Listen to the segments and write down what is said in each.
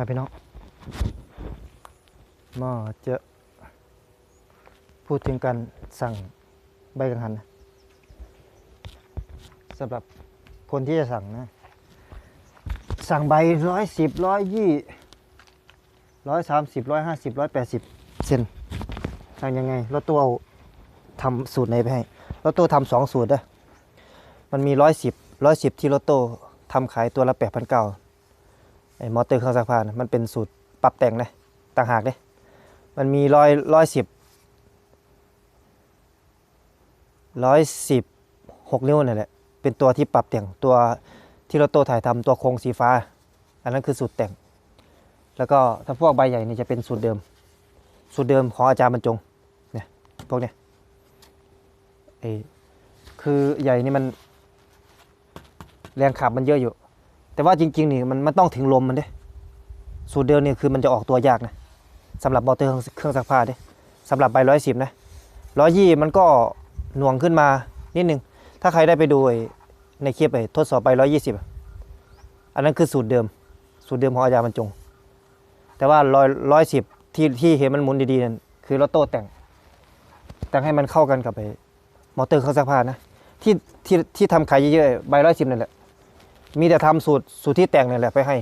มาพี่น้องมาเจอพูดถึงการสั่งใบกังหันนะสำหรับคนที่จะสั่งนะ สั่งใบร้อยสิบร้อยยี่ร้อยสามสิบร้อยห้าสิบร้อยแปดสิบเซนสั่งยังไงรถตู้เอาทำสูตรไหนไปให้รถตู้ทำสองสูตรเด้อมันมีร้อยสิบร้อยสิบที่รถตู้ทำขายตัวละแปดพันเก้า มอเตอร์เครื่องซักผ้านะมันเป็นสูตรปรับแต่งเลยต่างหากเลยมันมีร้อยร้อยสิบร้อยสิบหกนิ้วนั่นแหละเป็นตัวที่ปรับแต่งตัวที่รถโตถ่ายทำตัวโครงสีฟ้า อันนั้นคือสูตรแต่ง แล้วก็ถ้าพวกใบใหญ่นี่จะเป็นสูตรเดิม สูตรเดิมของอาจารย์บรรจงเนี่ยพวกเนี้ยไอ้คือใหญ่นี่มันแรงขับมันเยอะอยู่ แต่ว่าจริงๆนี่มันมันต้องถึงลมมันเด้สูตรเดิมนี่คือมันจะออกตัวยากนะสำหรับมอเตอร์เครื่องซักผ้าเด้สำหรับใบร้อยสิบนะร้อยยี่มันก็หน่วงขึ้นมานิดนึง ถ้าใครได้ไปดูในคลิปไอ้ทดสอบไปร้อยยี่สิบอันนั้นคือสูตรเดิม สูตรเดิมของอาจารย์บรรจง แต่ว่าร้อยร้อยสิบที่ที่เห็นมันหมุนดีๆนั่นคือรถโต้แต่ง แต่งให้มันเข้ากันกับไอ้มอเตอร์เครื่องซักผ้านะที่ที่ที่ทำขายเยอะๆใบร้อยสิบนั่นแหละ มีแต่ทำสูตรสูตรที่แต่งนี่แหละไปให้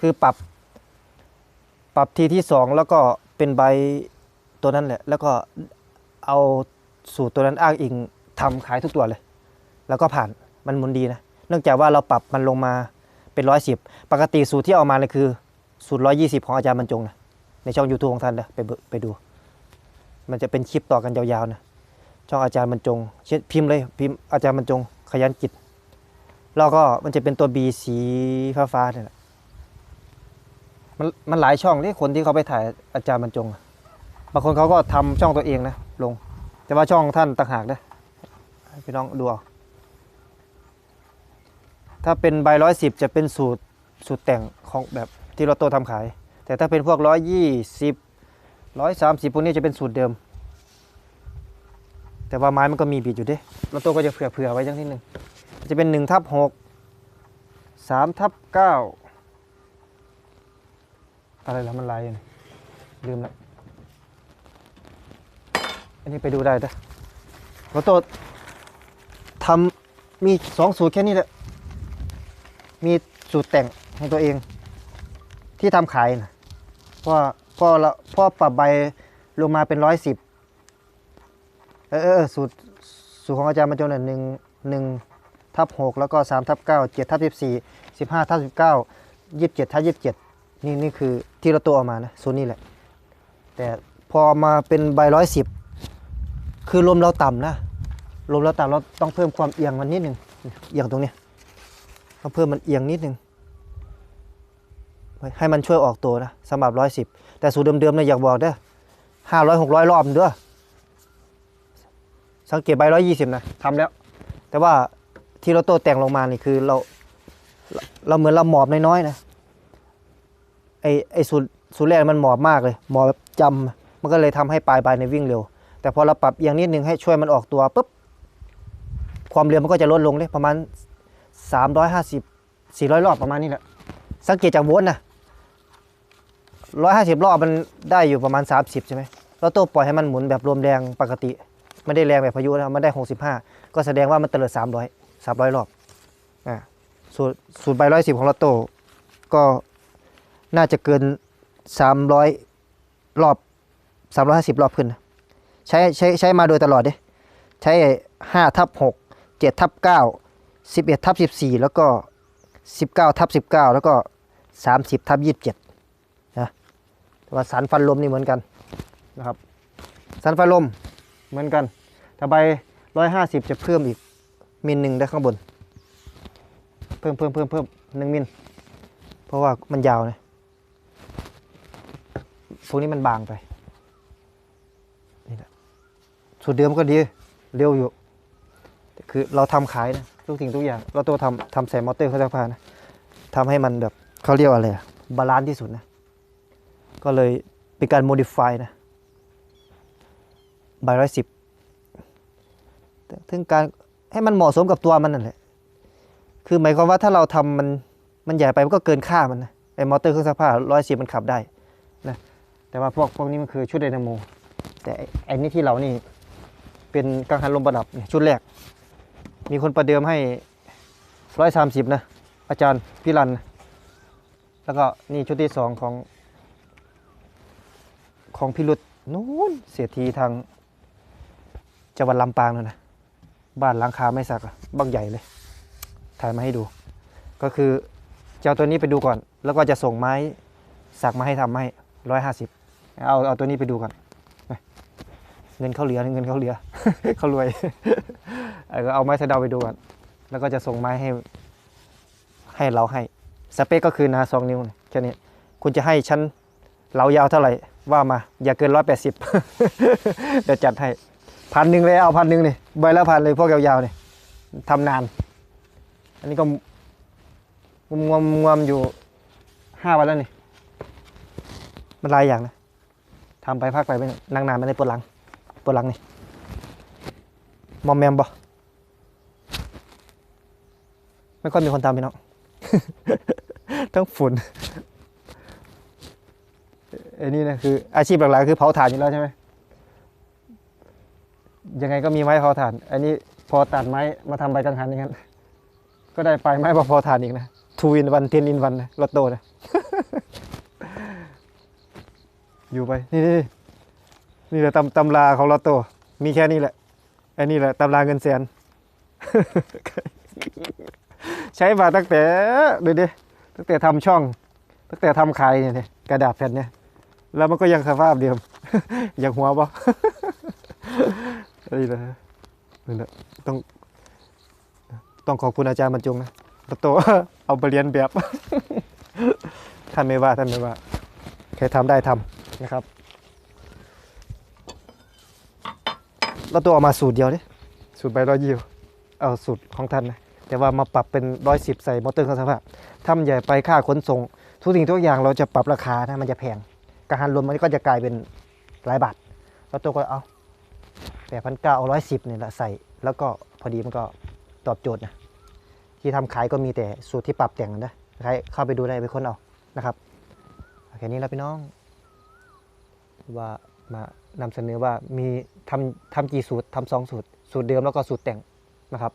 คือปรับ ปรับทีที่สองแล้วก็เป็นใบตัวนั้นแหละ แล้วก็เอาสูตรตัวนั้นอ้างอิงทำขายทุกตัวเลย แล้วก็ผ่านมันมุนดีนะเนื่องจากว่าเราปรับมันลงมาเป็นร้อยสิบปกติสูตรที่เอามาเลยคือ สูตรร้อยี่สิบของอาจารย์บรรจงนะในช่อง YouTube ของท่านนะไปไปดู มันจะเป็นคลิปต่อกันยาวๆนะช่องอาจารย์บรรจงเช่นพิมพ์เลยพิมพ์อาจารย์บรรจงขยันจิต แล้วก็มันจะเป็นตัว B สีฟ้าฟ้าๆเนี่ยแหละมันมันหลายช่องที่คนที่เขาไปถ่ายอาจารย์บรรจงอะบางคนเขาก็ทำช่องตัวเองนะลง แต่ว่าช่องท่านต่างหากนะให้พี่น้องดูเอาถ้าเป็นใบร้อยสิบจะเป็นสูตรสูตรแต่งของแบบที่เราโตทำขาย แต่ถ้าเป็นพวกร้อยยี่สิบร้อยสามสิบพวกนี้จะเป็นสูตรเดิม แต่ว่าไม้มันก็มีบิดอยู่เด้เราโตก็จะเผื่อเผื่อๆไว้จังที่หนึ่ง จะเป็นหนึ่งทับหกสามทับเก้าอะไรแล้วมันลายอยู่นลืมละอันนี้ไปดูได้ด้อรถโตทำมีสองสูตรแค่นี้แหละ มีสูตรแต่งของตัวเอง ที่ทำขายนะเพราะพราะเราพราะปรับใบลงมาเป็นร้อยสิบเออเออสูตรสูตรของอาจารย์บรรจงเนี่ยหนึ่งหนึ่ง ทับหกแล้วก็สามทับเก้าเจ็ดทับสิบสี่สิบห้าทับสิบเก้ายี่สิบเจ็ดทับยี่สิบเจ็ดนี่นี่คือที่เราตัวออกมานะโซนนี้แหละ แต่พอมาเป็นใบร้อยสิบคือลมเราต่ำนะลมเราต่ำเราต้องเพิ่มความเอียงมันนิดหนึ่งเอียงตรงนี้ต้องเพิ่มมันเอียงนิดหนึ่งให้มันช่วยออกตัวนะสำหรับร้อยสิบแต่สูตรเดิมๆเนี่ยอยากบอกเด้อห้าร้อยหกร้อยรอบเด้อสังเกตใบร้อยยี่สิบนะทำแล้ว แต่ว่า ที่เราโตแต่งลงมานี่คือเรา เราเหมือนเราหมอบน้อยๆนะไอไอสูตรสูตรแรกมันหมอบมากเลยหมอบแบบจำมันก็เลยทำให้ปลายใบในวิ่งเร็ว แต่พอเราปรับเอียงนิดนึงให้ช่วยมันออกตัวปุ๊บความเร็วมันก็จะลดลงเลยประมาณ 350 400 รอบประมาณนี้แหละสังเกตจากโวลต์นะ150 รอบมันได้อยู่ประมาณ 30 ใช่ไหมเราโตปล่อยให้มันหมุนแบบรวมแรงปกติ ไม่ได้แรงแบบพายุนะมันได้ 65 ก็แสดงว่ามันเตลิด300 300รอบอ่าสูตรสูตรใบร้อยสิบของลอตโต้ก็น่าจะเกิน300รอบ350รอบขึ้น ใช้ใช้ใช้มาโดยตลอดเด้ใช้5ทับ6 7ทับ9 11ทับ14แล้วก็19ทับ19แล้วก็30ทับ27นะแต่ว่าสันฟันลมนี่เหมือนกันนะครับสันฟันลมเหมือนกันถ้าใบร้อยห้าสิบจะเพิ่มอีก มิลหนึ่งได้ข้างบน เพิ่มเพิ่มเพิ่มเพิ่มหนึ่งมิลเพราะว่ามันยาวนะพวกนี้มันบางไปนี่แหละสูตรเดิมก็ดีเร็วอยู่ คือเราทำขายนะทุกสิ่งทุกอย่าง เราตัวทำทำใส่มอเตอร์เขาจะพานะทำให้มันแบบเขาเรียกว่าอะไรบาลานซ์ที่สุดนะ ก็เลยเป็นการโมดิฟายนะใบร้อยสิบถึงการ ให้มันเหมาะสมกับตัวมันนั่นแหละ คือหมายความว่าถ้าเราทำมันมันใหญ่ไปมันก็เกินค่ามันนะไอ้มอเตอร์เครื่องซักผ้าร้อยสิบมันขับได้นะแต่ว่าพวกพวกนี้มันคือชุดไดนาโม แต่ไอ้ไอ้นี่ที่เรานี่เป็นกังหันลมประดับเนี่ยชุดแรก มีคนประเดิมให้ร้อยสามสิบนะ อาจารย์พี่รันนะแล้วก็นี่ชุดที่สองของของพิรุษนู้นเสียทีทางจังหวัดลำปางนั่นนะ บ้านหลังคาไม่สักอะบ้างใหญ่เลย ถ่ายมาให้ดู ก็คือจะเอาตัวนี้ไปดูก่อน แล้วก็จะส่งไม้สักมาให้ทำให้ร้อยห้าสิบเอาเอาตัวนี้ไปดูก่อนเงินเขาเหลือเงินเขาเหลือเขารวยเออเอาไม้สะเดาไปดูก่อนแล้วก็จะส่งไม้ให้ ให้เราให้สเปคก็คือนาสองนิ้วเนี่ยแค่นี้คุณจะให้ชั้นเรายาวเท่าไหร่ว่ามา อย่าเกินร้อยแปดสิบเดี๋ยวจัดให้ พันหนึ่งเลยเอาพันหนึ่งนี่ใบละพันเลยพวกยาวๆเนี่ยทำนาน อันนี้ก็งวมงวมอยู่ห้าวันแล้วนี่มันลายอย่างนะทำไปพักไปไม่นั่งนานไม่ได้ปวดหลังปวดหลังนี่มอมแมมบ่ไม่ค่อยมีคนทำพี่น้องทั้งฝุ่นไอ้นี่นะคืออาชีพหลักๆคือเผาถ่านอยู่แล้วใช่ไหม ยังไงก็มีไม้เผาถ่าน อันนี้พอตัดไม้มาทำใบกังหันอย่างนั้น ก็ได้ไปไม้พอๆทานอีกนะทูอินวันเทนอินวันนะรถโตนะอยู่ไปนี่นี่นี่แหละตำตำราของรถโตมีแค่นี้แหละอันนี้แหละตำราเงินแสน ใช้มาตั้งแต่ดูดิตั้งแต่ทำช่อง ตั้งแต่ทำขายเนี่ยกระดาษแผ่นเนี่ยแล้วมันก็ยังสภาพเดิม อยากหัวปะ นี่แหละนี่แหละต้อง ต้องขอบคุณอาจารย์บรรจงนะประโตเอาไปเรียนแบบ ท่านไม่ว่าท่านไม่ว่าใครทำได้ทำนะครับ แล้วตัวเอามาสูตรเดียวดิสูตรใบร้อยยิวเอาสูตรของท่านนะแต่ว่ามาปรับเป็นร้อยสิบใส่มอเตอร์เครื่องซักผ้าถ้ามันใหญ่ไปค่าขนส่ง ทุกสิ่งทุกอย่างเราจะปรับราคานะมันจะแพงการหันรวมมันก็จะกลายเป็นหลายบาทแล้วตัวก็เอา แปดพันเก้าร้อยสิบเนี่ยแหละใส่ แล้วก็พอดีมันก็ตอบโจทย์นะที่ทำขายก็มีแต่สูตรที่ปรับแต่งนะใครเข้าไปดูได้ไปค้นเอานะครับแค่นี้แล้วพี่น้อง ว่ามานำเสนอว่ามีทำทำกี่สูตรทำสองสูตร สูตรเดิมแล้วก็สูตรแต่งนะครับ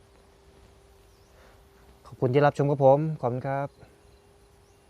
ขอบคุณที่รับชมกับผม ขอบคุณครับ